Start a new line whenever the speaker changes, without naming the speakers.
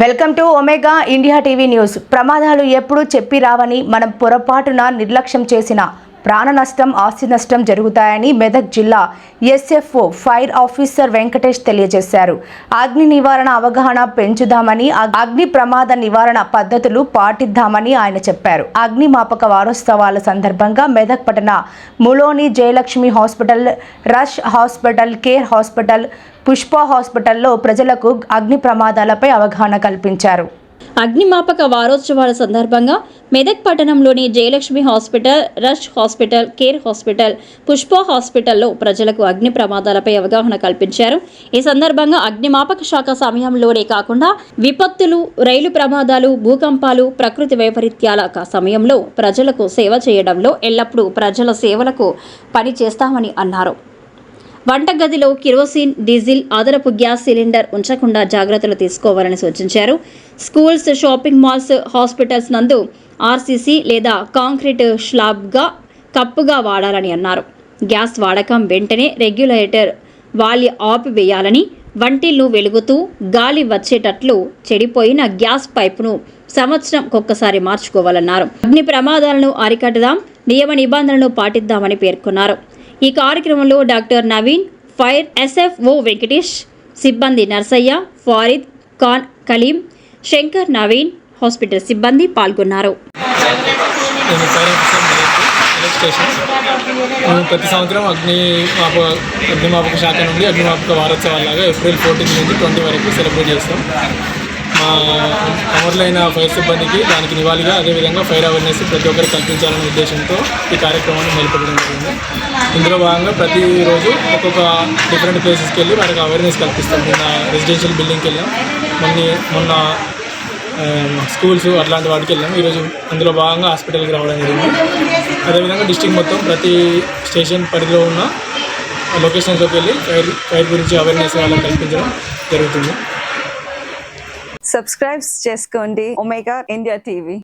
Welcome to Omega India TV news. ప్రమాదాలు ఎప్పుడూ చెప్పి రావని మనం పొరపాటున నిర్లక్ష్యం చేసిన ప్రాణ నష్టం ఆస్తి నష్టం జరుగుతాయని మెదక్ జిల్లా ఎస్ఎఫ్ఓ ఫైర్ ఆఫీసర్ వెంకటేష్ తెలియజేశారు. అగ్ని నివారణ అవగాహన పెంచుదామని అగ్ని ప్రమాద నివారణ పద్ధతులు పాటిద్దామని ఆయన చెప్పారు. అగ్నిమాపక వారోత్సవాల సందర్భంగా మెదక్ పట్టణ ములోని Jayalakshmi hospital Rush hospital Care hospital Pushpa హాస్పిటల్లో ప్రజలకు అగ్ని ప్రమాదాలపై అవగాహన కల్పించారు.
అగ్నిమాపక వారోత్సవాల సందర్భంగా మెదక్ పట్టణంలోని Jayalakshmi hospital Rush hospital Care hospital Pushpa హాస్పిటల్లో ప్రజలకు అగ్ని ప్రమాదాలపై అవగాహన కల్పించారు. ఈ సందర్భంగా అగ్నిమాపక శాఖ సమయంలోనే కాకుండా విపత్తులు రైలు ప్రమాదాలు భూకంపాలు ప్రకృతి వైపరీత్యాల సమయంలో ప్రజలకు సేవ చేయడంలో ఎల్లప్పుడూ ప్రజల సేవలకు పని చేస్తామని అన్నారు. వంటగదిలో కిరోసిన్ డీజిల్ అదనపు గ్యాస్ సిలిండర్ ఉంచకుండా జాగ్రత్తలు తీసుకోవాలని సూచించారు. స్కూల్స్ షాపింగ్ మాల్స్ హాస్పిటల్స్ నందు ఆర్సీసీ లేదా కాంక్రీట్ స్లాబ్గా కప్పుగా వాడాలని అన్నారు. గ్యాస్ వాడకం వెంటనే రెగ్యులేటర్ వాలి ఆపివేయాలని వంటిల్లు వెలుగుతూ గాలి వచ్చేటట్లు చెడిపోయిన గ్యాస్ పైపును సంవత్సరం ఒక్కసారి మార్చుకోవాలన్నారు. అగ్ని ప్రమాదాలను అరికట్టదాం నియమ నిబంధనలను పాటిద్దామని పేర్కొన్నారు. ఈ కార్యక్రమంలో doctor Naveen fire SFO Venkatesh సిబ్బంది నర్సయ్య ఫారిద్ ఖాన్ కలీం శంకర్ నవీన్ హాస్పిటల్ సిబ్బంది పాల్గొన్నారు.
ప్రతి సంవత్సరం అగ్ని మాప అగ్నిమాపక శాఖ నుండి అగ్నిమాపక వారోత్సవాలాగా ఏప్రిల్ ఫోర్టీన్ నుంచి ట్వంటీ వరకు సెలబ్రేట్ చేస్తాం. మా అమరులైన ఫైర్ సిబ్బందికి దానికి నివాళిగా అదేవిధంగా ఫైర్ అవేర్నెస్ ప్రతి ఒక్కరికి కల్పించాలనే ఉద్దేశంతో ఈ కార్యక్రమాన్ని నిలబెట్టడం జరిగింది. ఇందులో భాగంగా ప్రతిరోజు ఒక్కొక్క డిఫరెంట్ ప్లేసెస్కి వెళ్ళి వారికి అవేర్నెస్ కల్పిస్తాం. నిన్న రెసిడెన్షియల్ బిల్డింగ్కి వెళ్ళాం. మొన్న మొన్న um, స్కూల్స్ అట్లాంటి వాటికి వెళ్ళాము ఈరోజు అందులో భాగంగా హాస్పిటల్కి రావడం జరిగింది. అదేవిధంగా డిస్టిక్ మొత్తం ప్రతి స్టేషన్ పరిధిలో ఉన్న లొకేషన్స్లోకి వెళ్ళి ఫైర్ ఫైర్ గురించి అవేర్నెస్ వాళ్ళకి కల్పించడం జరుగుతుంది.
సబ్స్క్రైబ్ చేసుకోండి ఒమేగా ఇండియా టీవీ